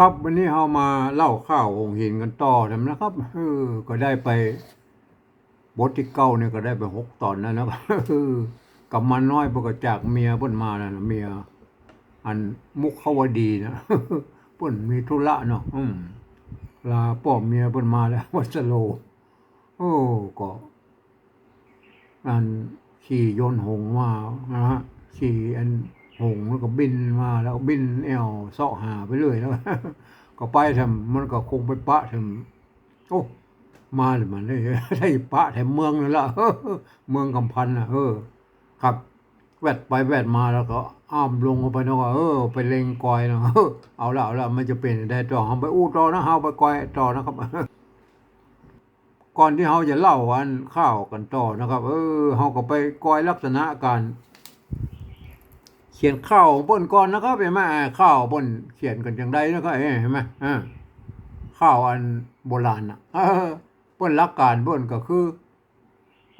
ครับวันนี้เรามาเล่าข้าวองค์หินกันต่อทำนะครับเออก็ได้ไปบทที่เก้าเนี่ยก็ได้ไปหกตอนแล้วนะครับเออกับมันน้อยปกจากเมียเพิ่นมานะเมีย อันมุขเขาวดีนะเพิ่นมีธุระเนาะอืมลาป้อมเมียเพิ่นมาแล้ววัสโล โอ้ก็อันขี่ยนหงมานะฮะขี่อัน หงส์แล้วก็บินมาแล้วบินแอวเสาะหาไปเรื่อยแล้ว ก็ไปทำมันก็คงไปปะทำโอ้มาเลยมันได้ได้ปะแถมเมืองนั่นละเมืองกำพันนะเออครับแวดไปแวดมาแล้วก็อ้อมลงไปเนาะก็เออ ไปเลงกอยเนาะเออเอาละเอาละมันจะเป็นได้ต่อเฮาไปอู้ต่อนะเฮาไปกอยต่อนะครับ ก่อนที่เฮาจะเล่าอันข้าวกันต่อนะครับ เออเฮาก็ไปกอยลักษณะการ เขียนข้าวเปิ้นก่อนนะครับเห็นไหมข้าวเปิ้นเขียนกันจังไดนะครับเห็นไหมอ่าข้าวอันโบราณน่ะเออเปิ้นหลักการเปิ้นก็คือ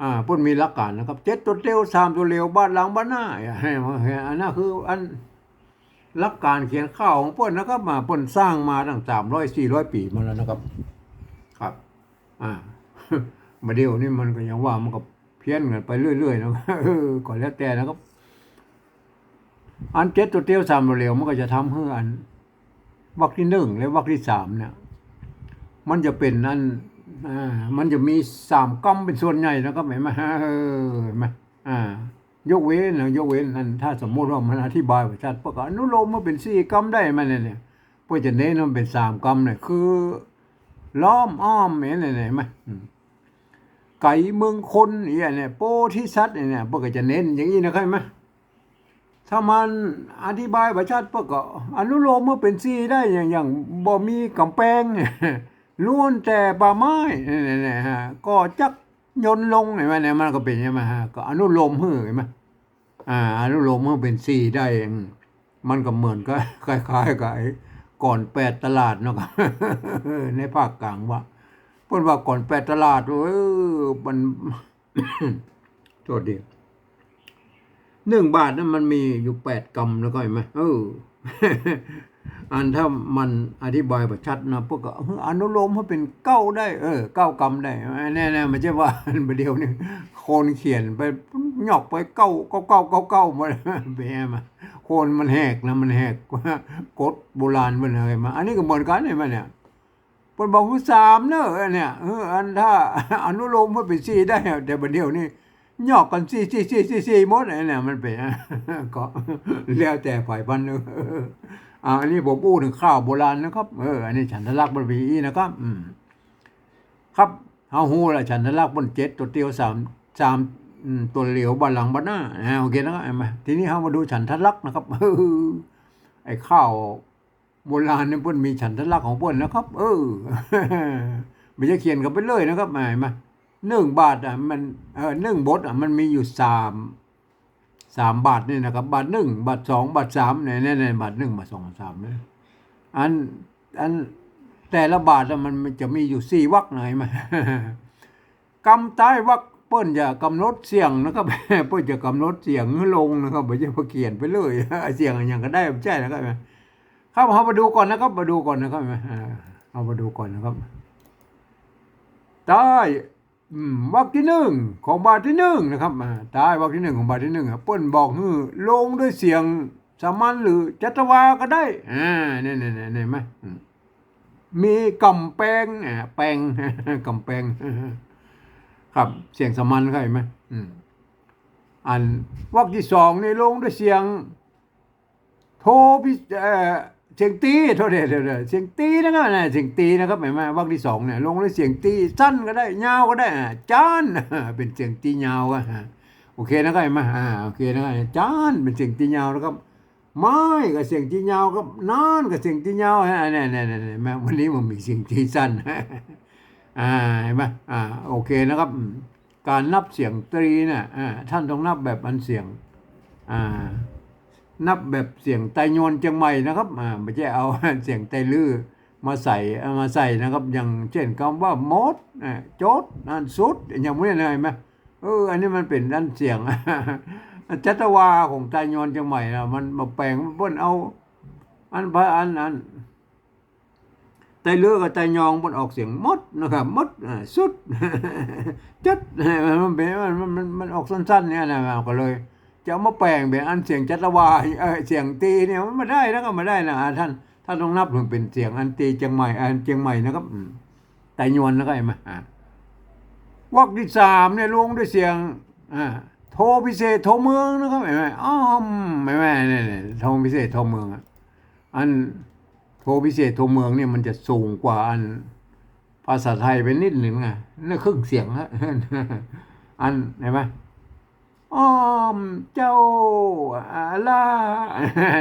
อ่าเปิ้นมีหลักการนะครับเจ็ดตัวเร็วสามตัวเร็วบ้านหลังบ้านหน้าให้มาเห็นอันนั้นคืออันหลักการเขียนข้าวของเปิ้นนะครับมาเปิ้นสร้างมาตั้ง300 400ปีมาแล้วนะครับ ครับ อ่ามาเดียวนี่มันก็ยังว่ามันก็เพี้ยนกันไปเรื่อยๆนะก่อนแล้วแต่นะครับ อันเจ็ดตัวเตี้ยวสามตัวเร็วมันก็จะทำให้อันวรรคที่หนึ่งและวรรคที่สามเนี่ย มันจะเป็นอันอ่ามันจะมีสามกำเป็นส่วนใหญ่นะครับเห็นไหมเออเห็นไหมอ่ายกเว้นนะยกเว้นอันถ้าสมมติว่ามันอธิบายว่าชัดประกาศอนุโลมมาเป็นสี่กำได้ไหมเนี่ยเพื่อจะเน้นมันเป็นสามกำเนี่ยคือ ล้อมอ้อมเห็นไหนไหมอืมไก่เมืองคนเนี่ยเนี่ยโปธิสัตว์เนี่ยเพื่อจะเน้นอย่างนี้นะครับเห็นไหม ถ้ามันอธิบายประชัดเพื่อก็อนุโลมเมื่อเป็นซีได้อย่างอย่างบ่มีกำแพงล้วนแต่ป่าไม้เนี่ยฮะก็จักยนลงเห็นไหมเนี่ยมันก็เป็นใช่ไหมฮะก็อนุโลมเฮือเห็นไหมอ่าอนุโลมเมื่อเป็นซีได้อืมมันก็เหมือนก็คล้ายๆกับก่อนแปดตลาดเนาะครับในภาคกลางว่าเพิ่นว่าก่อนแปดตลาดเออมันโทษดี หนึ่งบาทนั้นมันมีอยู่แปดกำแล้วก็เห็นไหมเอออันถ้ามันอธิบายแบบชัดนะพวกก็อนุโลมให้เป็นเก้าได้ เออเก้ากำได้แน่ๆไม่ใช่ว่าอันเดียวนี่คนเขียนไปหยอกไปเก้าเก้าเก้าเก้าเก้ามาไปแอมาโคนมันแหกนะมันแหกกฎโบราณมันอะไรมาอันนี้ก็เหมือนกันเห็นไหมเนี่ยเพิ่นบอกว่าสามเนอะเนี่ยเอออันถ้าอนุโลมมันเป็นสี่ได้แต่เดียวนี่ หยอกกันสี่สี่สี่สี่สี่มดไอ้เนี่ยมันเป็นก็แล้วแต่ฝ่ายพันธุ์เนอะอ่าอันนี้ผมพูดถึงข้าวโบราณนะครับ เอออันนี้ฉันทลักษณ์บนวีนะครับ อืม ครับเฮาฮู้ละฉันทลักษณ์บนเจ็ดตัวเตียวสามสามตัวเหลียวบานหลังบานหน้าโอเคนะครับเห็นไหมทีนี้เฮามาดูฉันทลักษณ์นะครับเออไอ้ข้าวโบราณเนี่ยเพิ่นมีฉันทลักษณ์ของเพิ่นนะครับ เออไม่ใช่เขียนกันไปเลยนะครับห็นไหม หนึ่งบาทอะมันเออหนึ่งบทอะมันมีอยู่สามสามบาทนี่นะครับ บาทหนึ่งบาทสองบาทสามเนี่ยเนี่ยเนี่ยบาทหนึ่งบาทสองบาทสามเนี่ยอันอันแต่ละบาทอะมันมันจะมีอยู่สี่วรรคไหนมากำใต้วรรคเปิ้นจะกำหนดเสียงนะครับเปิ้นจะกำหนดเสียงลงนะครับไม่ใช่เขียนไปเลยเสียงอย่างก็ได้ไม่ใช่นะครับครับเอามาดูก่อนนะครับมาดูก่อนนะครับอ่าเอามาดูก่อนนะครับใต้ วรรคที่หนึ่งของบาทที่หนึ่งนะครับอ่าใต้วรรคที่หนึ่งของบาทที่หนึ่งอะเปิ้นบอกฮือลงด้วยเสียงสามัญหรือจัตวาก็ได้อ่าเนี่ยเนี่ยเนี่ยไหมมีกำแพงอ่าแปงกำแพงครับเสียงสามัญเข้าเห็นไหมอันวรรคที่สองนี่ลงด้วยเสียง โทพิเอ่อ เสียงตีโทษเดี๋ยวเดี๋ยวเดี๋ยวเสียงตีนะครับนะเสียงตีนะครับเห็นไหมวรรคที่สองเนี่ยลงด้วยเสียงตีสั้นก็ได้ยาวก็ได้จานเป็นเสียงตียาวก็โอเคนะครับเห็นไหมอ่าโอเคนะครับจานเป็นเสียงตียาวนะครับไม้กับเสียงตียาวครับนานกับเสียงตียาวฮะเนี่ยเนี่ยเนี่ยเนี่ยวันนี้มันมีเสียงตีสั้นอ่าเห็นไหมอ่าโอเคนะครับ การนับเสียงตรีเนี่ยอ่าท่านต้องนับแบบอันเสียงอ่า นับแบบเสียงไตยนเชียงใหม่นะครับอ่าไม่ใช่เอาเสียงไตลือมาใส่เอามาใส่นะครับ อย่างเช่นคำว่ามดโจดนั่นสุดอย่างนี้เลยเห็นไหมเอออันนี้มันเป็นด้านเสียงจัตวาของไตยนเชียงใหม่นะมันมาแปลงมันเพิ่นเอาอันพระอันอันไตเลือกับไตยองมันออกเสียงมดนะครับมดสุดจัดมันเป็นมันมันมันออกสั้นๆเนี่ยนะก็เลย จะมาแปลงเป็นอันเสียงจัตวาเออเสียงตีเนี่ยมันไม่ได้นะก็ไม่ได้นะท่านท่านต้องนับถึงเป็นเสียงอันตีเชียงใหม่อันเชียงใหม่นะครับอืมไตยวนนะครับเห็นไหมาวักที่สามเนี่ยลงด้วยเสียงอ่าโทพิเศษโทเมืองนะครับเห็นไหมอ้อมเห็นไหมเนี่ยเนี่ยโทพิเศษโทเมืองอะอันโทพิเศษโทเมืองเนี่ยมันจะสูงกว่าอันภาษาไทยไปนิดหนึ่งไงนี่นครึ่งเสียงฮะอันเห็นไหม อ้อมเจ้าอาลา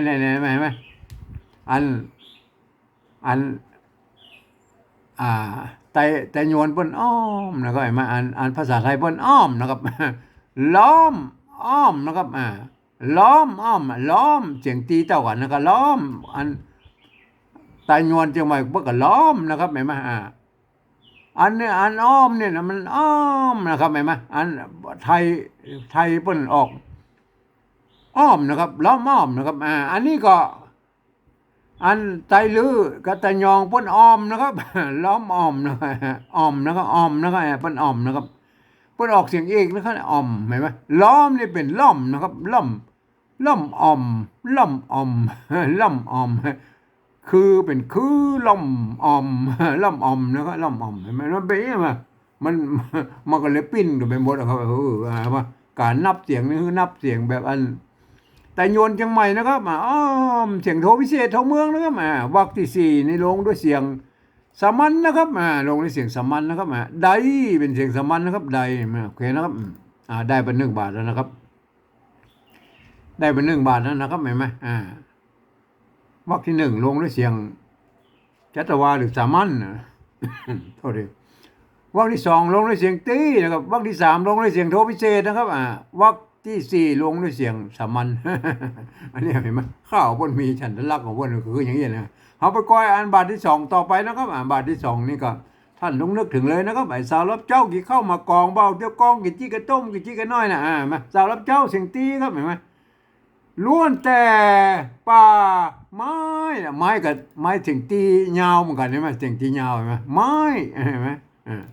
เนี่ยเนี่ยไหมไหมอัน อัน อ่าไตไตโยนเปิ้นอ้อมนะครับเห็นไหมอันอันภาษาไทยเปิ้นอ้อมนะครับ ล้อมอ้อมนะครับอ่าล้อมอ้อมล้อมเสียงตีเต่ากันนะครับล้อม อันตายนวลจังหวัดพวกก็ล้อมนะครับเห็นไหมอ่า อันเนี้อันอ้อมเนี่ยมันอ้อมนะครับเห็นไหมอันไทยไทยเปิ้นออก อ้อมนะครับล้อมอ้อมนะครับอ่าอันนี้ก็ อันไตลือกับไตยองเปิ้นอ้อมนะครับล้อมอ้อมนะอ้อมนะครับอ้อมนะครับเปิ้นอ้อมนะครับเปิ้นออกเสียงเอกนะครับอ้อมเห็นไหมล้อมนี่เป็นล่อมนะครับล่อมล่อมอ้อมล่อมอ้อมล่อมอ้อม คือเป็นคือล่อมออมล่อมออมนะครับล่อมออมเห็นไหมมันเป็นยังไงมันมันก็เลยปิ้นกันไปหมดอะครับเออว่าการนับเสียงนี่คือนับเสียงแบบอัน แต่โยนจังใหม่นะครับมาอ้อมเสียงโทพิเศษโทเมืองนะครับมาวักที่สี่นี่ลงด้วยเสียงสามัญนะครับมาลงด้วยเสียงสามัญนะครับมาไดเป็นเสียงสามัญนะครับไดมาโอเคนะครับอ่าได้เป็นหนึ่งบาทแล้วนะครับ ได้เป็นหนึ่งบาทแล้วนะครับเห็นไหมอ่า วรรคที่หนึ่งลงด้วยเสียงจัตวาหรือสามัญนะโทษทีวรรคที่สองลงด้วยเสียงตีนะครับวรรคที่สามลงด้วยเสียงโทพิเศษนะครับอ่าวรรคที่สี่ลงด้วยเสียงสามัญอันนี้เห็นไหมข้าวบนมีฉันทลักษณ์ของบนคืออย่างนี้นะเอาไปก้อยอันบาทที่สองต่อไปนะครับอ่าบาทที่สองนี่ก็ท่านต้องนึกถึงเลยนะครับไอ้สาวรับเจ้ากี่เข้ามากองเบาเจ้ากองกี่จี้กระต้มกี่จี้กระน้อยนะอ่ามาสาวรับเจ้าเสียงตีครับเห็นไหมล้วนแต่ป่า ไม้กับไม้ถึงตียาวเหมือนกันใช่ไหมถึงตียาวเห็นไหมไม้เห็นไหมออ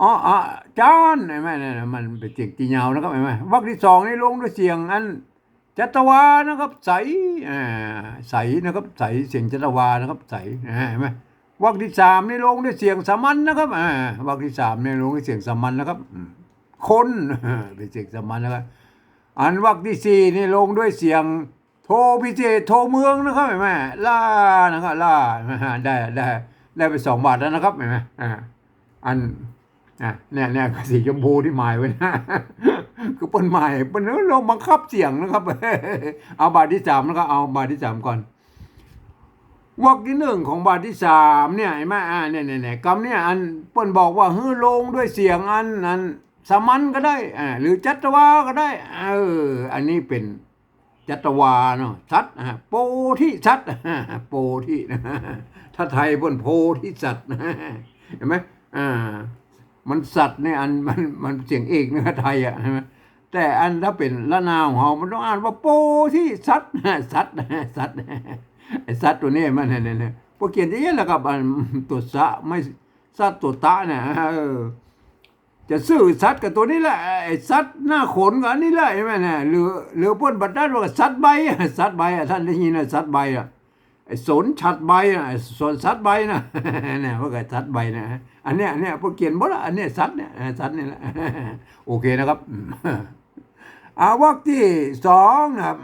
อ๋ออะจานเห็นไหมเนี่ยมันเป็นเสียงตียาวนะครับเห็นไหมวรรคที่สองนี่ลงด้วยเสียงอันจัตวานะครับ ใสอ่าใสนะครับ ใสเสียงจัตวานะครับใสอ่ไหมวรรคที่สามนี่ลงด้วยเสียงสามัญนะครับอ่าวรรคที่สามนี่ลงด้วยเสียงสามัญนะครับคนเป็นเสียงสามัญนะครับอันวรรคที่สี่นี่ลงด้วยเสียง โทพิเศษโทเมืองนะครับเห็นไหมล่านะครับล่าได้ได้ได้ไปสองบาทแล้วนะครับเห็นไหมอ่าอันอะเนี่ยเนี่ยสีชมพูที่หมายไว้นะคือเปิ้นหมายเปิ้นลงบังคับเสียงนะครับ เอาบาทที่สามแล้วก็เอาบาทที่สามก่อนวรรคที่หนึ่งของบาทที่สามเนี่ยเห็นไหมอ่าเนี่ยเนี่ยเนี่ยคำเนี่ยอันเปิ้นบอกว่าเฮ้อลงด้วยเสียงอันอันสมัญก็ได้อ่าหรือจัตวาก็ได้เอออันนี้เป็น จัตวาเนาะชัดอ่าโปธิชัดอ่าโปธินะถ้าไทยบนโพธิสัตว์นะเห็นไหมอ่ามันสัตว์เนี่ยอันมันมันเสียงเอกนะไทยอะใช่ไหมแต่อันถ้าเป็นละนาวของเรามันต้องอ่านว่าโปธิสัตว์สัตว์สัตว์ไอสัตว์ตัวนี้มันเนี่ยเนี่ยพวกเขียนเยอะแล้วกับอันตัวสะไม่สัตว์ตัวตะเนี่ย จะซื้อสัตว์กับตัวนี้แหละไอ้สัตว์หน้าขนกับอันนี้แหละใช่ไหมเนี่ยหรือหรือพ่นบัตรได้ว่าสัตว์ใบสัตว์ใบอะท่านได้ยินนะสัตว์ใบอะไอ้สนชัดใบอะสนสัตว์ใบนะเนี่ยพวกไอ้สัตว์ใบนะอันเนี้ยอันเนี้ยพวกเขียนหมดละอันเนี้ยสัตว์เนี่ยสัตว์นี่แหละโอเคนะครับอาวรรคที่สองนะครับ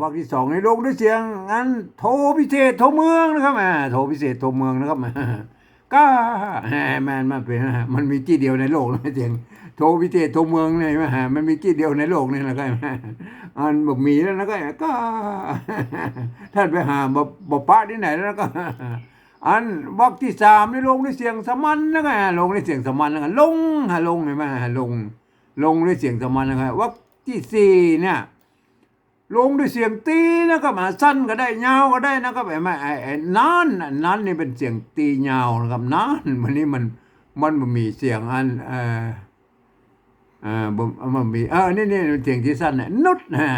วรรคที่สองในโลงด้วยเสียงงั้นโทพิเศษโทเมืองนะครับอ่าโทพิเศษโทเมืองนะครับ ก็แหมมันมันเป็นมันมีที่เดียวในโลกนะเสียงโทพิเศโทเมืองเนี่ยไหมฮะมันมีที่เดียวในโลกนี่แหละก็อันบอกมีแล้วนะก็ก็ท่านไปหาบ่บ่ปะที่ไหนแล้วก็ อันวรรคที่สามนี่ลงด้วยเสียงสมัญนะก็ลงด้วยเสียงสมัญนะก็ลงฮะลงเห็นไหมฮะลง ลงด้วยเสียงสมัญนะครับวรรคที่สี่เนี่ย ลงด้วยเสียงตีนะครับอ่าสั้นก็ได้ยาวก็ได้นะครับไอ้ไม่ไอ้ไอ้นนน่นนี่เป็นเสียงตียาวนะครับนานวันนี้มันมันมีเสียงอันเอ่อเอ่อมันมีเออนี่นี่เสียงที่สั้นน่ะนุดอ่า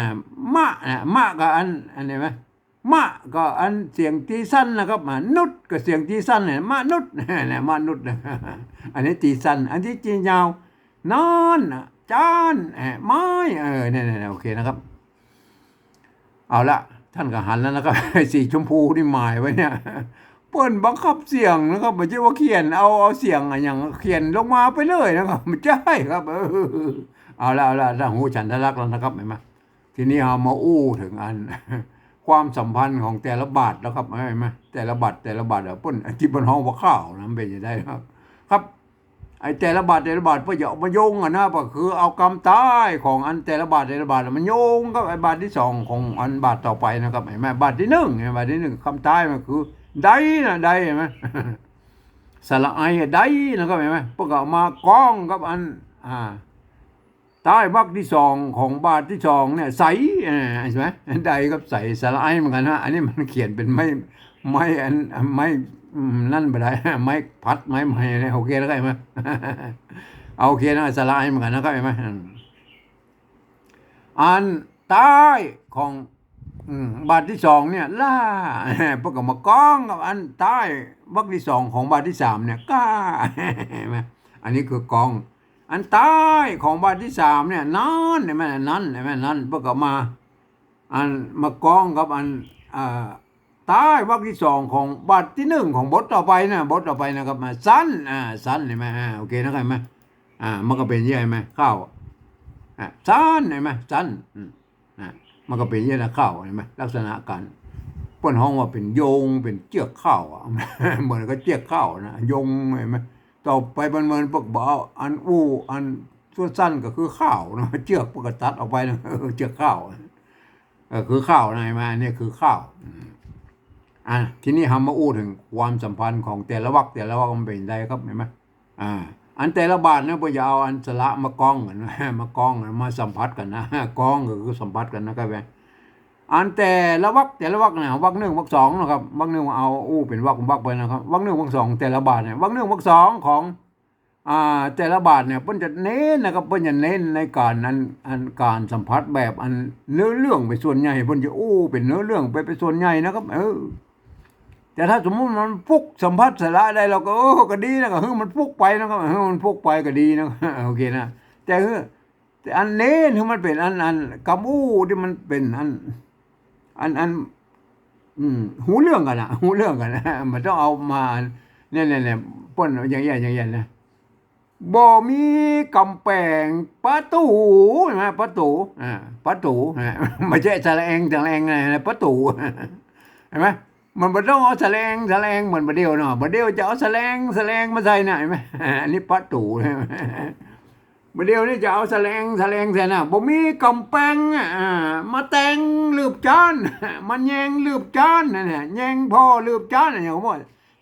มะอะมะกับอันอันนี้ไหมมะก็อันเสียงตีสั้นนะครับมานุษก็เสียงตีสั้นเนี่ยมนุษย์เนี่ยมนุษย์อันนี้ตีสั้น อันที่จียาวนอนจานไม้เออเนี่ยเนี่ยโอเคนะครับ เอาละท่านก็หันแล้วนะครับสีชมพูนี่หมายไว้เนี่ยเปิ้นบังคับเสียงนะครับไม่ใช่ว่าเขียนเอาเอาเสียงอะอย่างเขียนลงมาไปเลยนะครับไม่ใช่ครับเออเอาละเอาละถ้าหูฉันทะลักแล้วนะครับเห็นไหมทีนี้เอามาอู้ถึงอัน ความสัมพันธ์ของแต่ละบาทแล้วครับเห็นไหมแต่ละบาทแต่ละบาทเปิ้นที่บนห้องว่าข้าวนะเป็นยังไงครับ ไอ้แต่ละบาทแต่ละบาทเพื่อจะเอามาโยงอะนะก็คือเอากรรมใต้ของอันแต่ละบาทแต่ละบาทมันโยงกับไอ้บาทที่สองของอันบาทต่อไปนะครับเห็นไหมบาทที่หนึ่งเห็นไหมบาทที่หนึ่งคำใต้มันคือได้นะได้เห็นไหมสระไอได้นะครับเห็นไหมพวกเอามากล้องกับอันอ่าใต้บักที่สองของบาทที่สองเนี่ยใสเออใช่ไหมได้กับใสสระไอเหมือนกันนะอันนี้มันเขียนเป็นไม่ไม่อันไม่ นั่นไปได้ไม่พัดไม่ไม่อะไรโอเคแล้วก็ไหมเอาโอเคนะสระไอเหมือนกันนะครับเห็ไหมอันใต้ของบาทที่สองเนี่ยล่าพวกกับมากล้องกับอันใต้บักที่สองของบาทที่สามเนี่ยก้าอันนี้คือกอง อันใต้ของบาทที่สามเนี่ยนั่นเห็นไหมนั่นเห็นไหมนั่นพวกกับมา อันมากล้องกับอันอ่า ใต้วรรคที่สองของบทที่หนึ่งของบทต่อไปนะบทต่อไปนะครับมาสั้นอ่าสั้นเห็นไหมอ่าโอเคนะครับเห็นไหมอ่ามันก็เป็นยี่ไหมข้าวอ่าสั้นเห็นไหมสั้นอืมอ่ามันก็เป็นยี่นะข้าวเห็นไหมลักษณะการเป้นห้องว่าเป็นโยงเป็นเจือกข้าวเหมือนกับเจือกข้าวนะโยงเห็นไหมต่อไปมันเหมือนพวกบ่าอันอู้อันส่วนสั้นก็คือข้าวนะเจือกพวกตัดออกไปนะเจือกข้าวคือข้าวนะเห็นไหมอันนี้คือข้าว อืมอะทีนี้ทำมาอู้ถึงความสัมพันธ์ของแต่ละวักแต่ละวักมันเป็นไงครับเห็นไหมอ่าอันแต่ละบาทเนี่ยพอจะเอาอันสละมากองกันนะมากองมาสัมผัสกันนะกองก็คือสัมผัสกันนะครับแม่อันแต่ละวักแต่ละวักเนี่ยวักหนึ่งวักสองนะครับวักหนึ่งเอาอู้เป็นวักวักไปนะครับวักหนึ่งวักสองแต่ละบาทเนี่ยวักหนึ่งวักสองของอ่าแต่ละบาทเนี่ยเพิ่นจะเน้นนะครับเพิ่นจะเน้นในการอันอันการสัมผัสแบบอันเนื้อเรื่องไปส่วนใหญ่เพิ่นจะอู้เป็นเนื้อเรื่องไปไปส่วนใหญ่นะครับ เออ แต่ถ้าสมมติมันฟุกสัมผัสสาระได้เราก็เออก็ดีนะก็เฮ้ยมันฟุกไปนะครับเฮ้ยมันฟุกไปก็ดีนะโอเคนะแต่เฮ้ยแต่อันเน้นที่มันเป็นอันอันกำอู้ที่มันเป็นอัน อันอันอืมหูเรื่องกันนะหูเรื่องกันนะมันต้องเอามาเนี่ยเนี่ยเนี่ยป้นอย่างเงี้ยอย่างเงี้ยนะบ่มีกำแพงประตูใช่ไหมประตูอ่าประตูอ่าไม่ใช่แฉลงแลงอะไรนะประตูเห็นไหม มันไม่ต้องเอาแฉลงแฉลงเหมือนประเดียวเนาะประเดียวจะเอาแฉลงแฉลงมาใส่หน่ะเห็นไหมอันนี้ประตูใช่ไหมประเดียวนี่จะเอาแฉลงแฉลงใส่น่ะบ่มีกำแพงอ่ามาแต่งลืบจานมันแยงลืบจานนั่นแหละแยงพ่อลืบจานอย่างเขาบอก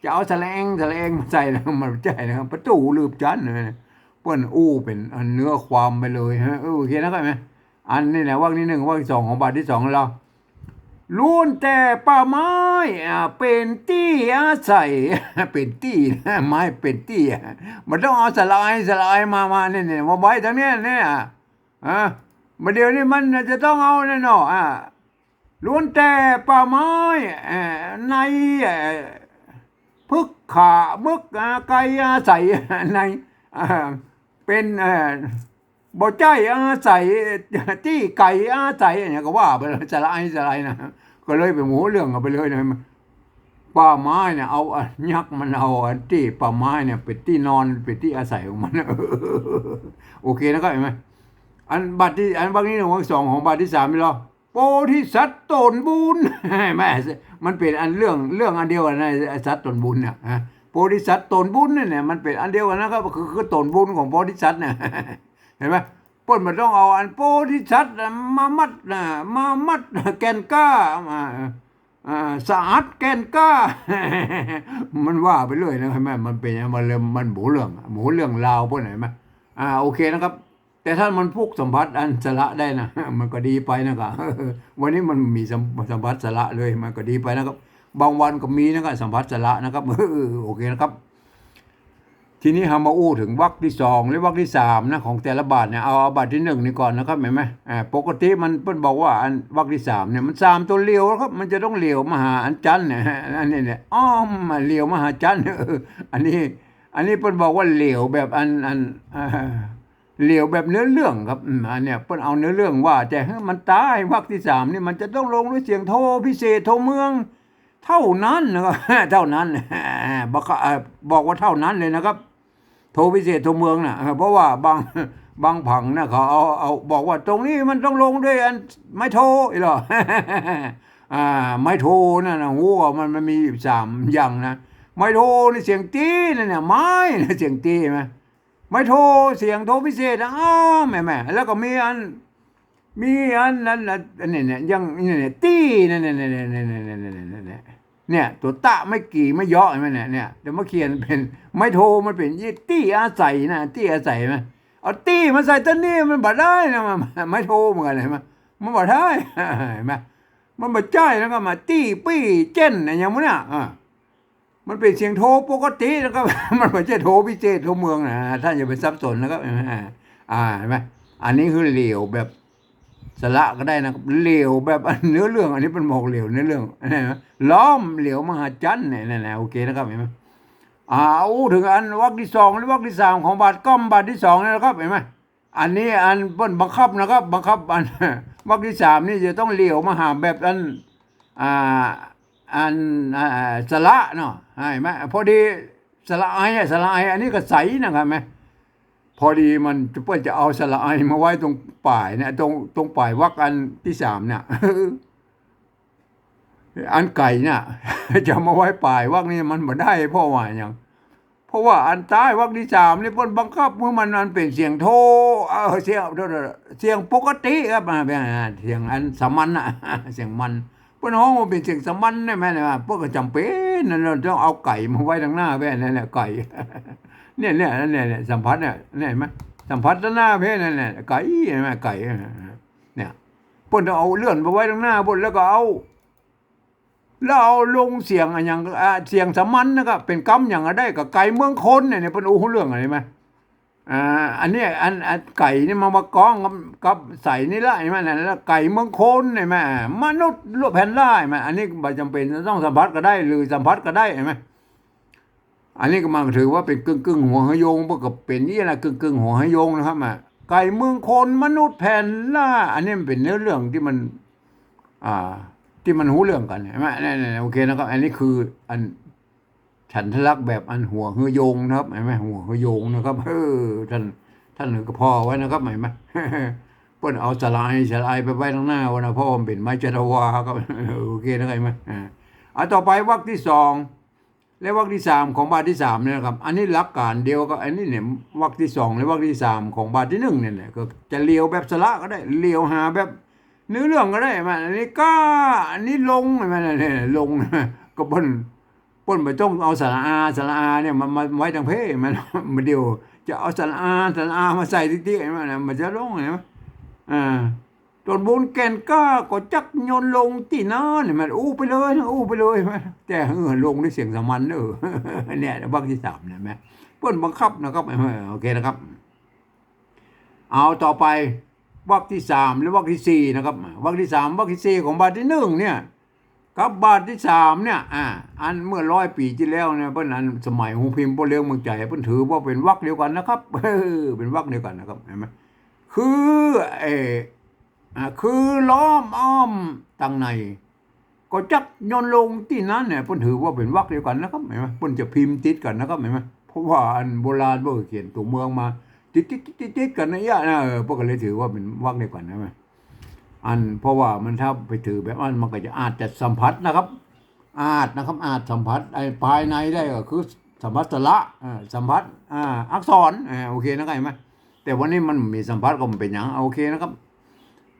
จะเอาแสลงแสลงมาใส่นะมันใช่นะครับประตูลืบจันนะเปิ้นอู้เป็นเนื้อความไปเลยฮะเออโอเคนะครับไหมอันนี้แหละว่าที่หนึ่งว่าที่สองของบาทที่สองเรา ล้วนแต่ป่าไม้เป็นที่อาศัยเป็นที่ไม้เป็นที่มันต้องเอาสลายสลายมามาเนี่ยเนี่ยมาไว้ทั้งเนี้ยเนี่ยอะมาเดี๋ยวนี้มันจะต้องเอาแน่นอนอะล้วนแต่ป่าไม้ในพึกขามึกไก่อาศัยในเป็นเอ่อ บ่ใจอาศัยที่ไก่อาศัยเนี่ยก็ว่าไปเลยสลายสลายนะก็เลยไปหมูเรื่องกันไปเลยนะป่าไม้เนี่ยเอาอันยักษ์มันเอาอันที่ป่าไม้เนี่ยเป็นที่นอนเป็นที่อาศัยของมันโอเคนะครับเห็นไหมอันบัตรที่อันบางนี้หนึ่งวันสองของบัตรที่สามไม่รอโพธิสัตว์ตนบุญแม่มันเป็นอันเรื่องเรื่องอันเดียวกันนะสัตว์ตนบุญเนี่ยฮะโพธิสัตว์ตนบุญเนี่ยมันเป็นอันเดียวกันนะครับคือคือตนบุญของโพธิสัตว์เนี่ย เห็นไหมป้นมันต้องเอาอันโพธิสัตว์มามัดนะมามัดแกนก้ามาสะอาดแกนก้า มันว่าไปเรื่อยนะเห็นไหมมันเป็นอย่างมันเริ่มมันหมูเรื่องหมูเรื่องราวพวกไหนไหมอ่าโอเคนะครับ แต่ถ้ามันพุกสัมผัสอันสละได้นะมันก็ดีไปนะครับวันนี้มันมีสัมสัมผัสสละเลยมันก็ดีไปนะครับ บางวันก็มีนะครับสัมผัสสละนะครับโอเคนะครับ ทีนี้เรามาอู้ถึงวรรคที่สองหรือวรรคที่สามนะของแต่ละบาทเนี่ยเอาอาบาทที่หนึ่งนี่ก่อนนะครับเห็นไหมอ่าปกติมันเพิ่นบอกว่าอันวรรคที่สามเนี่ยมันสามตัวเลียวครับมันจะต้องเลียวมาหาอันจันเนี่ยอันนี้เนี่ยอ้อมมาเลียวมาหาจันอันนี้ อันนี้เพิ่นบอกว่าเหลวแบบอันอันเหลวแบบเนื้อเรื่องครับอันเนี้ยเพิ่นเอาเนื้อเรื่องว่า แต่เฮ้มันตายวรรคที่สามนี่มันจะต้องลงด้วยเสียงโทพิเศษโทเมือง เท่านั้นนะครับเท่านั้นบอกบอกว่าเท่านั้นเลยนะครับ โทพิเศษโทเมืองนะเพราะว่าบางบางผังนะเขาเอาเอาบอกว่าตรงนี้มันต้องลงด้วยอันไม่โทอีหรออ่าไม่โทนะนะโอ้มันมันมีสามอย่างนะไม่โทนี่เสียงตีนะเนี่ยไม้นะเสียงตีไหมไม่โทเสียงโทพิเศษนะอ้าแม่แม่แล้วก็มีอันมีอันนั้นอันนี่ยเนี่ยยังเนี่ยตีนี่ยเนี่ยเนี่ยเนี่ยเนี่ยเนี่ยเนี่ย เนี่ย ตัวตะไม่กี่ไม่เยาะใช่ไหมเนี่ยเนี่ยเดี๋ยวมาเขียนเป็นไม่โทรมันเป็นยี่ตี้อาศัยนะตี้อาศัยไหมเอาตี้มาใส่ต้นนี้มันบ่ได้นะมันไม่โทรเหมือนกันเห็นไหมมันบ่ได้เห็นไหมมันบ่ใจแล้วก็มาตี้ปี้เจนอะไรอย่างเนี่ยอ่ามันเป็นเสียงโทรปกติแล้วก็มันไม่ใช่โทรพิเศษโทรเมืองนะท่านอย่าไปซับสนนะครับอ่าเห็นไหมอันนี้คือเหลวแบบ สระก็ได้นะครับเหลวแบบเนื้อเรื่อง อันนี้เป็นบอกเหลวเนื้อเรื่องนไหมล้อมเหลวมหาจันเนี่ยนั่นแหละโอเคนะครับเห็นไหมเอาถึงอันวรรคที่สองหรือวรรคที่สามของบาทก้อมบาทที่สองนี่นะครับเห็นไหมอันนี้อันเปิ้นบังคับนะครับ บังคับอันวรรคที่สามนี่จะต้องเหลวมหาแบบอันอ่าอันสระเนาะเห็นไหมพอดีสระไออะสระไออันนี้ก็ใสนะครับไหม พอดีมันจะเพื่อจะเอาสละไอมาไว้ตรงป่ายเนี่ยตรงตรงป่ายวักอันที่สามเนี่ยอันไก่เนี่ยจะมาไว้ป่ายวักนี่มันบ่ได้พราะว่าอย่างเพราะว่าอันใต้วักที่สามนี่เพิ่นบังคับเมื่อมันมันเป็นเสียงโทเออเสียงโทษๆเสียงปกติครับอ่าเป็นเสียงอันสามัญน่ะเสียงมันเพิ่นฮ้องว่าเป็นเสียงสามัญได้ไหมเนี่ยเพิ่นก็จำเป็นนั่นเราต้องเอาไก่มาไว้ทางหน้าแม่นั่นแหละไก่ เนี่ยเนี่ยเนี่ยเนี่ยสัมผัสเนี่ยเนี่ยเห็นไหมสัมผัสด้านหน้าเพศนั่นแหละไก่เห็นไหมไก่เนี่ยเพิ่นต้องเอาเลื่อนไปไว้ตรงหน้าบนแล้วก็เอา แล้วเอาลงเสียงอย่างเสียงสมัญนะครับเป็นกำอย่างอะได้กับไก่เมืองคนเนี่ยเนี่ยเพิ่นอู้เรื่องอะไรไหมอ่าอันนี้อันไก่นี่มามากองกับใส่นี่ละเห็นไหมนั่นแล้วไก่เมืองคนเห็นไหมมนุษย์ลูกแผ่นได้ไหมอันนี้ไม่จำเป็นต้องสัมผัสก็ได้ หรือสัมผัสก็ได้เห็นไหม อันนี้ก็มาถือว่าเป็นกึ่งกึ่งหัวหโยงพวกกับเป็นนี่แหละกึ่งกึ่งหัวหโยงนะครับอะไก่เมืองคนมนุษย์แผ่นล่าอันนี้มันเป็นเนื้อเรื่องที่มัน อ่า ที่มันหูเรื่องกันเห็นไหมนี่ๆโอเคนะครับ อันนี้คืออันฉันทลักษณ์แบบอันหัวหโยงนะครับเห็นไหมหัวหโยงนะครับเออท่านท่านก็พอไว้นะครับเห็นไหมเพิ่นเอาสลายสลายไปไว้ข้างหน้าวันนะเพราะมันเป็นไม้จัตวาครับโอเคนะครับเห็นไหมอ่าต่อไปวรรคที่สอง และวรรคที่สามของบาทที่สามเนี่ยนะครับอันนี้หลักการเดียวก็อันนี้เนี่ยวรรคที่สองและวรรคที่สามของบาทที่หนึ่งเนี่ยแหละก็จะเลียวแบบสละก็ได้เลียวหาแบบเนื้อเรื่องก็ได้มันอันนี้ก็อันนี้ลงมันเนี่ยลงก็เปิ้นปนไปต้องเอาสระอาสระอาเนี่ยมันมาไว้ทางเพมันมันเดียวจะเอาสระอาสระอามาใส่ติ๊กๆมันมันจะลงเห็นไหมอ่า ตอนบนแกนก้าก็จักยนลงที่นั่นเนี่ยมันอู้ไปเลยอู้ไปเลยแม่แต่เออลงด้วยเสียงสมัญเออเนี่ยบักที่สามเนี่ยแม่เปิ้นบังคับนะครับโอเคนะครับ เอาต่อไปวักที่สามหรือวักที่สี่นะครับวักที่สามวักที่สี่ของบาทที่หนึ่งเนี่ยกับบาทที่สามเนี่ยอ่าอันเมื่อร้อยปีที่แล้วเนี่ยเพิ่นอันสมัยหูพิมพ์โบเลี้ยงเมืองใจเพิ่นถือว่าเป็นวักเดียวกันนะครับเออเป็นวักเดียวกันนะครับเห็นไหมคือเออ คือล้อมอ้อมตังใน ก็จักโยนลงที่นั้นเนี่ยเพิ่นถือว่าเป็นวรรคเดียวกันนะครับเห็นไหมเพิ่นจะพิมพ์ติดกันนะครับเห็นไหมเพราะว่าอันโบราณเพิ่นเขียนตัวเมืองมาติดติดติดติดกันนะยะนะเออพวกก็เลยถือว่าเป็นวรรคเดียวกันนะไหมอันเพราะว่ามันถ้าไปถือแบบนั้นมันก็จะอาจจะสัมผัสนะครับ อาจนะครับอาจสัมผัสไอ้ภายในได้ก็คือสัมผัสสละสัมผัสอ่าอักษรอ่าโอเคนะครับเห็นไหมแต่วันนี้มันมีสัมผัสก็มันเป็นอย่างโอเคนะครับ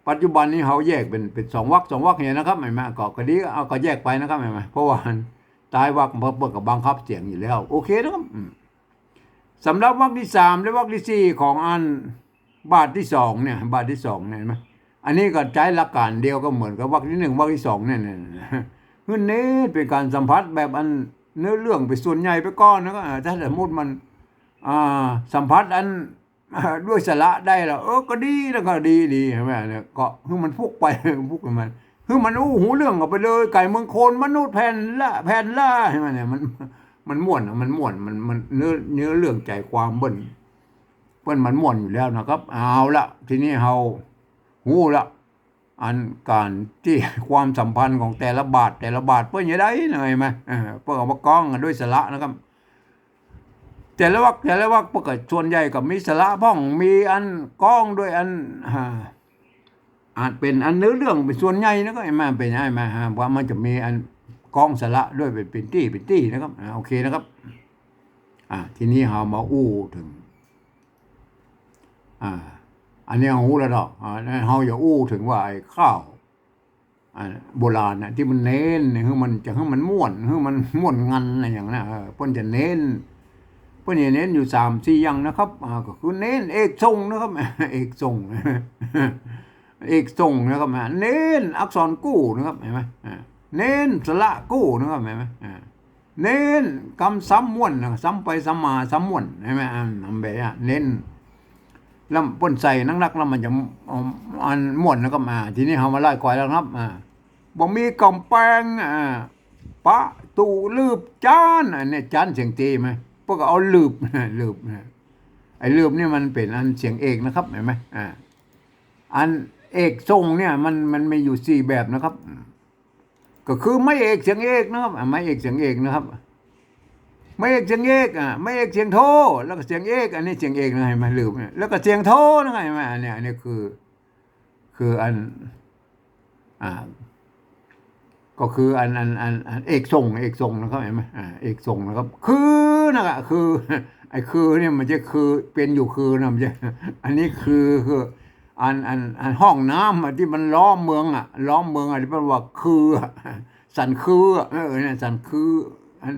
ปัจจุบันนี้เขาแยกเป็นเป็นสองวรรคสองวรรคเนี่ยนะครับไม่มาก็ก็ดีเอาก็แยกไปนะครับไม่มาเพราะว่าตายวรรคเพิ่นกับบังคับเสียงอยู่แล้ว โอเคนะครับสำหรับวรรคที่สามและวรรคที่สี่ของอันบาทที่สองเนี่ย บาทที่สองเนี่ยนไหมอันนี้ก็ใช้หลักการเดียวก็เหมือนกับวรรคที่หนึ่งวรรคที่สองเนี่ยเนี่ยเฮ้ยนี่เป็นการสัมผัสแบบอันเนื้อเรื่องไปส่วนใหญ่ไปก้อนนะครับถ้าสมมติมัน อ่า สัมผัสอัน ด้วยสระได้แล้วเออก็ดีแล้วก็ดีดีใช่ไหมเนี่ยก็คือมันพุกไปพุกไปมันคือมันอู้หูเรื่องออกไปเลย ไก่เมืองโคนมนุษย์แผ่นละแผ่นละใช่ไหมเนี่ยมันมันม่วนมันม่วนมันมันเนื้อเนื้อเรื่องใจความเบิ้นเบิ้นมันม่วนอยู่แล้วนะครับ เอาละทีนี้เฮาหูละอันการที่ความสัมพันธ์ของแต่ละบาทแต่ละบาทเพื่อนยังได้หน่อยไหมเพื่อเอามากองด้วยสระนะครับ แต่ละวักแต่ละวักปกติส่วนใหญ่ก็มีสระพ่องมีอันกล้องด้วยอันอาจเป็นอันเนื้อเรื่องเป็นส่วนใหญ่นะก็ไอ้มาเป็นไอ้มาว่ามันจะมีอันกล้องสระด้วยเป็นเป็นตี้เป็นตี้นะครับโอเคนะครับ อ่า ทีนี้เรามาอู้ถึง อ่า อันนี้หูแล้วดอกอ่าเฮาอย่าอู้ถึงว่าไอ้ข้าวโบราณนะที่มันเน้นเนี่ยคือมันจะให้มันม่วนคือมันม่วนงันอะไรอย่างนั้นเออเพิ่นจะเน้น พิ่นเน้นอยู่สามสี่อย่างนะครับอ่าก็คือเน้นเอกทรงนะครับ เอกทรงเอกทรงนะครับเน้นอักษรกู้นะครับเห็นไหมเน้นสระกู้นะครับเห็นไหมเน้นคำซ้ำม่วนนะซ้ำไปซ้ำมาซ้ำม่วนเห็นไหมอ่าทำแบบนี้เน้นแล้วป้นใส่นักๆแล้วมันจะอันม่วนแล้วก็มาทีนี้เฮามาไล่ก่อยแล้วครับอ่าบ่มีกำแพงอ่าปะตูลืบจานอันนี้จานเสียงตีไหม พวกเอาลืบลืบไอ้ลืบนี่มันเป็นอันเสียงเอกนะครับเห็นไหมอ่าอันเอกทรงเนี่ย มันมันมีอยู่สี่แบบนะครับ ก็คือไม่เอกเสียงเอกนะครับไม่เอกเสียงเอกนะครับ ไม่เอกเสียงเอกอะไม่เอกเสียงโทแล้วก็เสียงเอกอันนี้เสียงเอกนะเห็นไหมลืมเนี่ยแล้วก็เสียงโทนะเห็นไหมอันเนี้ยอันนี้คือ คืออันอ่า ก็คืออันอันอันอันเอกทรงเอกทรงนะครับเห็นไหมอ่าเอกทรงนะครับ คือนะครับคือ ไอ้คือเนี่ยมันจะคือเป็นอยู่คือนะมันจะอันนี้คือคืออันอันอันห้องน้ำอะที่มันล้อมเมืองอะล้อมเมืองอะไรที่มันว่าคือสันคือเออเนี่ยสันคืออัน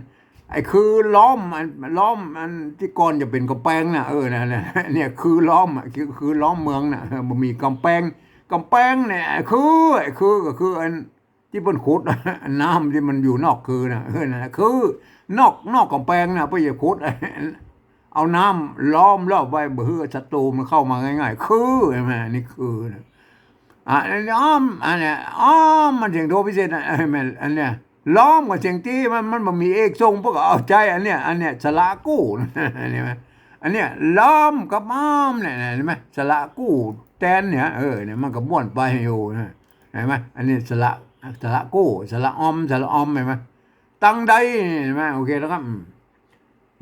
ไอ้คือล้อมอันล้อมอันที่ก่อนจะเป็นกำแพงน่ะเออนะเนี่ยเนี่ยคือล้อมอะคือคือล้อมเมืองน่ะมันมีกำแพงกำแพงเนี่ยคือไอ้คือก็คืออัน ที่เพิ่นขุดน้ำที่มันอยู่นอกคือนะเออนะคือ นอกนอกกำแพงนะเพื่อจะขุดเอาน้ำล้อมรอบไว้เพื่อศัตรูมันเข้ามาง่าย ๆ คือใช่ไหมนี่คือนะอะอ้อมอันเนี้ยอ้อมมันเสียงโทพิเศษนะอ้ยแม่นอันเนี้ยล้อมกับเสียงที่มันมันมีเอกทรงพวกเอาใจอันเนี้ยอันเนี้ยสละกู้อันนี้ไหมอันเนี้ยล้อมกับอ้อมเนี่ยเห็นไหมสละกู้แตนเนี่ยเออเนี่ยมันก็ม่วนไปอยู่นะเห็นไหมอันนี้สละ สละกู้สละออมสละออมเห็นไหมตั้งใดเห็นไหมโอเคแล้วครับ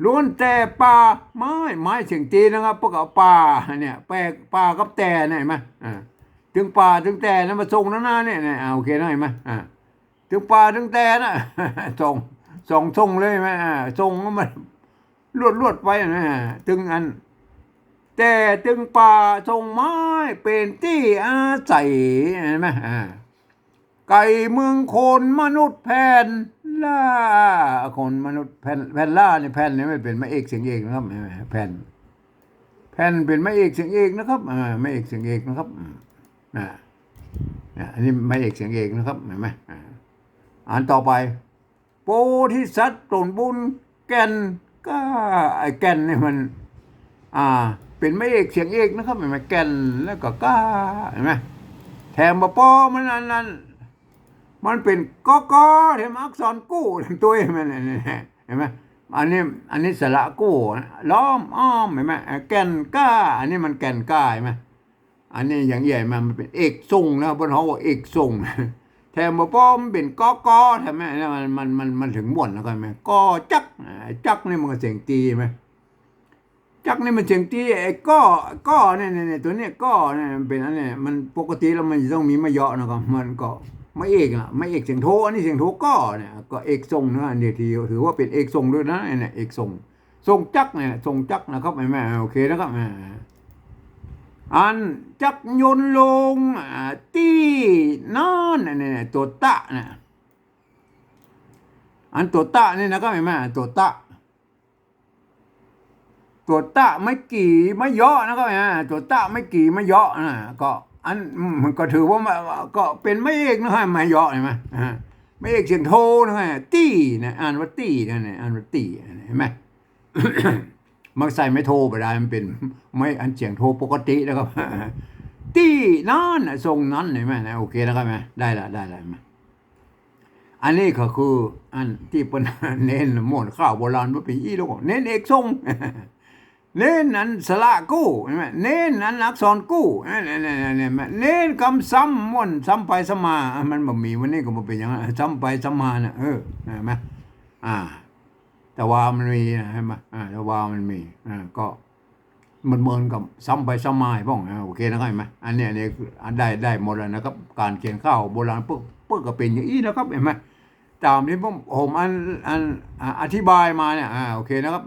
ล้วนแต่ป่าไม้ไม้เสียงตีนะครับพวกเอาป่าเนี่ยแปลป่ากับแต่เนี่ยเห็นไหมอ่าถึงป่าถึงแต่นั้นมาทรงนั้นนะเนี่ยเนี่ยโอเคนะเห็นไหมอ่าถึงป่าถึงแต่นะส่งส่งส่งเลยไหมอ่าส่งก็มันลวดลวดไปนะถึงอัน แต่ถึงป่าส่งไม้เป็นที่อาศัยเห็นไหมอ่า ไก่มืองคนมนุษย์แผ่นล่าคนมนุษย์แผ่นแผ่นล่าเนี่ยแผ่นเนี่ยไม่เป็นไม่เอกเสียงเอกนะครับแผ่นแผ่นเป็นไม่เอกเสียงเอกนะครับไม่เอกเสียงเอกนะครับอ่าอันนี้ไม่เอกเสียงเอกนะครับเห็นไหมอ่านต่อไป โพธิสัตว์ตนบุญแก่นก็ไอ้แก่นเนี่ยมัน อ่า เป็นไม่เอกเสียงเอกนะครับเห็นไหมแก่นแล้วก็ก้าเห็นไหมแถมบปอมันอันนั้น มันเป็นกอกอแถมอักษรกู้ตัวเห็นไหมเนี่ยเห็นไหมอันนี้อันนี้สระกู้ล้อมอ้อมเห็นไหมแก่นก้า อันนี้มันแก่นก้าเห็นไหมอันนี้อย่างใหญ่มามันเป็นเอกทรงนะบนเขาบอกเอกทรงแถมบ่ป้อมเป็นกอกอใช่ไหมเนี่ยมันมันมันมันถึงม่นแล้วกันไหมกอจักจักนี่มันก็เสียงตีไหมจักนี่มันเสียงตีไอ้ก้อก้อเนี่ยเนี่ยตัวเนี้ยก้อเนี่ยมันเป็นอันเนี้ยมันปกติแล้วมันจะต้องมีมาเยาะนะครับมันก็ ไม่เอกอะไม่เอกเสียงโทอันนี้เสียงโทก้อเนี่ยก็เอกทรงนะอันเดียทีถือว่าเป็นเอกทรงด้วยนะเนี่ยเอกทรงทรงจักเนี่ยทรงจักนะครับแม่แม่โอเคนะครับแม่อันจักยนลงอ่าตีนอนเนี่ยตัวตะเนี่ยอันตัวตะนี่นะครับเห็นไหมตัวตะตัวตะไม่กี่ไม่เยอะนะครับเห็นตัวตะไม่กี่ไม่เยอะนะก็ อันมันก็ถือว่าก็เป็นไม่เอกนะครับไม่เยอะเห็นไหมไม่เอกเสียงโทนะครับตีนี่ยอ่านว่าตีนะเนี่ยอ่านว่าตีเห็นไหมมันใส่ไม่โทไปได้มันเป็น ไม่อันเสียงโทปกตินะครับที่นั่นน่ะทรงนั้นเห็นไหมนะโอเคแล้วครับไหมได้ละได้ละไหมอันนี้ก็คืออันที่เป็นเน้นหมดข้าวโบราณว่าเป็นอีโลกเน้นเอกทรง เน้นนั้นสละกู้เห็นไหมเน้นนั้นอักษรกู้เนี่ยเนี่ยเนี่ยเนี่ยเน้นคำซ้ำม่วนซ้ำไปซ้ำมา มันบ่มีวันนี้ก็บ่เป็นอย่างนั้นซ้ำไปซ้ำมาน่ะเออเห็นไหมอ่า แต่ว่ามันมีนะเห็นไหมอ่าแต่ว่ามันมีอ่าก็มันเหมือนกับซ้ำไปซ้ำมาให้พ่องโอเคนะครับไหมอันนี้ยเนี่ยคืออันได้ได้หมดแล้วนะครับ การเขียนข้าวโบราณเพื่อเพื่อก็เป็นอย่างนี้นะครับเห็นไหมตามที่ผมผมอันอันอธิบายมาเนี่ยอ่าโอเคนะครับ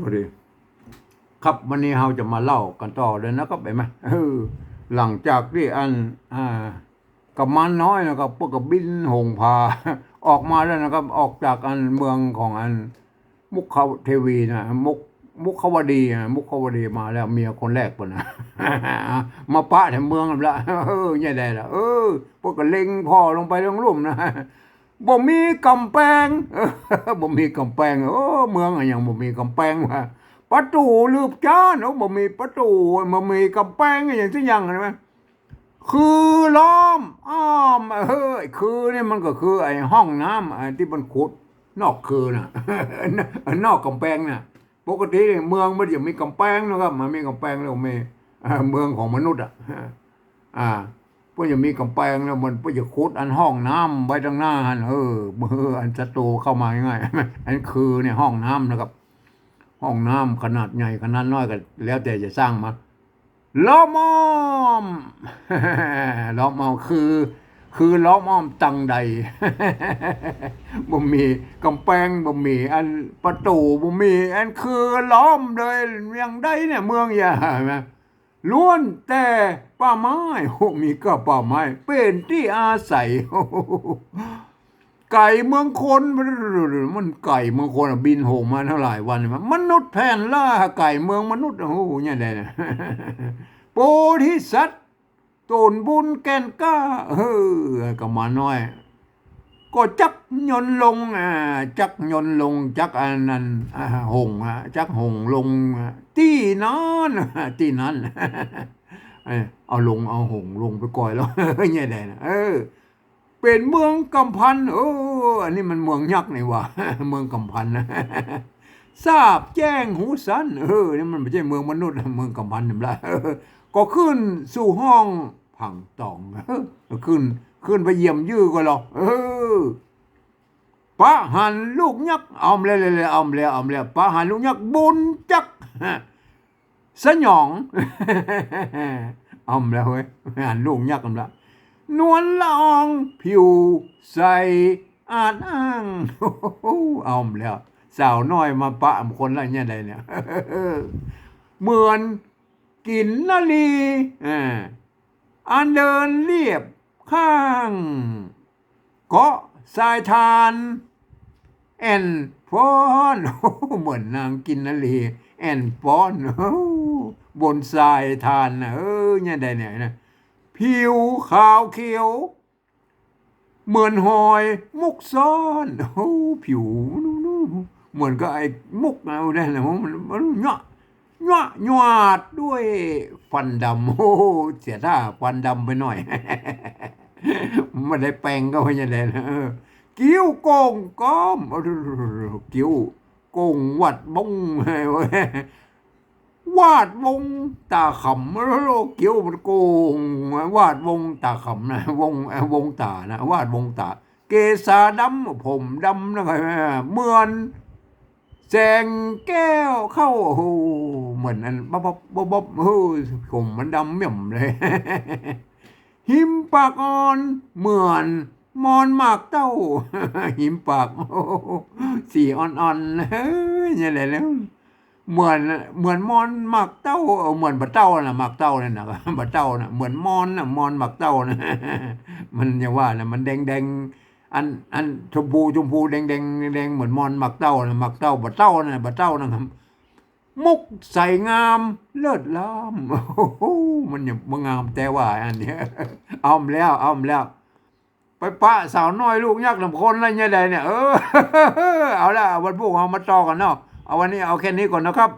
สวัสดี ครับวันนี้เราจะมาเล่ากันต่อเลยนะครับเห็นไหมเออหลังจากที่อันอ่ากับมันน้อยนะครับพวกกับบินหงพา ออกมาแล้วนะครับ ออกจากอันเมืองของอัน มุกเขาเทวีนะมุกมุกขวดีนะมุกขวดีมาแล้วเมียคนแรกปนะมาปะแถวเมืองนั่นละเออเนี่ยได้ละเออพวกก็เล็งพ่อลงไปลงลุ่มนะ บ่มีกำแพงบ่มีกำแพงโอ้เมืองอะอย่างบ่มีกำแพงว่ะประตูลืบจ้านโอ้บ่มีประตูบ่มีกำแพงอหย่างที่อย่างใช่ไหมคือล้อมอ้อมเฮ้ยคือนี่มันก็คือไอ้ห้องน้ำไอ้ที่มันขุด นอกคือน่ะนอกกำแพงน่ะ ปกติเนี่ยเมืองมันจะมีกำแพงนะครับมันมีกำแพงแล้วมีอ่าเมืองของมนุษย์อะอ่า พื่อจะมีกำแพงแล้วมันเพื่อจะขุดอันห้องน้ำไว้ตรงหน้าหันเออเมื่ออันศัตรูเข้ามาง่ายอันคือเนี่ยห้องน้ำนะครับ ห้องน้ำขนาดใหญ่ขนาดน้อยก็แล้วแต่จะสร้างมาล้อมอ้อมล้อมอ้อมคือ คือล้อมอ้อมตังใดบ่มีกำแพงบ่มีอันประตูบ่มีอันคือล้อมเลยอย่างใดเนี่ยเมืองอย่าเห็นไหม ล้วนแต่ป่าไม้โอ้มีก็ป่าไม้ เป็นที่อาศัยโอ้โหไก่เมืองคนมันไก่เมืองคนอะบินโหงมาเท่าหลายวันมันมนุษย์แผ่นล่าไก่เมืองมนุษย์โอ้โหเนี่ยได้นโพธิสัตว์ตนบุญแก่นก้าเออก็มาน้อย ก็จักยนลงอ่าจักยนลงจักอันนั้นอ่าหงอะจักหงลงอะ ที่นั้นที่นั้นเอาลงเอาหงลงไปก่อยแล้วเนี่ยได้นะเออ เป็นเมืองกำพันโอ้อันนี้มันเมืองยักษ์นี่ว่าเมืองกำพันนะทราบแจ้งหูสันเออนี่มันไม่ใช่เมืองมนุษย์นะเมืองกำพันนี่แหละก็ขึ้นสู่ห้องผังตองขึ้นขึ้นไปเยี่ยมยื้อก็หรอเออ ปะหันลูกยักอาเลยเลยเลยเอาเลยเอาเลยปะหันลูกยักบุญจักสยองเอาแล้วเว้ยหันลูกยักษ์กันละนวลละอองผิวใสอาจอ้างเอาแล้ว สาวน้อยมาปะคนละเนี่ยใดเนี่ยเหมือนกินนาลีอันเดินเรียบข้าง เกาะสายทาน แอนฟอนเหมือนนางกินนาลีแอนฟอนบนทรายทานนะเออเนี่ยได้เนี่ยนะผิวขาวเขียว เหมือนหอยมุกซ้อนโอ้ผิวเหมือนกับไอ้มุกเอาได้เลยมันมันเนาะยั่วยวาดด้วยฟันดำโอ้เสียท่าฟันดำไปหน่อยไม่ได้แปลงก็ไม่ใช่เลยนะ กิ้วโกงก้อมเอากิ้วโกงวัดบงเว้ยวาดวงตาขำแล้วกิ้วมันโกงวาดวงตาขำนะวงวงตานะวาดวงตา เกษาดำผมดำนะครับเหมือนแจงแก้วเข้าโอ้เหมือนอันบ๊อบบ๊อบบ๊อบโอ้ผมมันดำเหม่ยมเลย หิมปากอ่อนเหมือน มอนหมากเต้า หิมปากสีอ่อนๆเฮ้ยนี่แหละแล้วเหมือนเหมือนมอนหมากเต้าเหมือนบะเต้าน่ะหมากเต้านั่นน่ะบะเต้าน่ะเหมือนมอนน่ะมอนหมากเต้าน่ะมันอย่าว่าน่ะมันแดงแดงๆอันอันชมพูชมพูแดงแดงแดงเหมือนมอนหมากเต้าน่ะหมากเต้าบะเต้าน่ะบะเต้านะครับมุกใส่งามเลิศล้ำมันอย่ามางามแต่ว่าอันเนี้ยเอามแล้วเอามแล้ว ไปปะสาวน้อยลูกยักษ์ลำคนอะไรเงี้ยใดเนี่ยเออเอาละวันพวกเอามาต่อกันเนาะเอาวันนี้เอาแค่นี้ก่อนนะครับ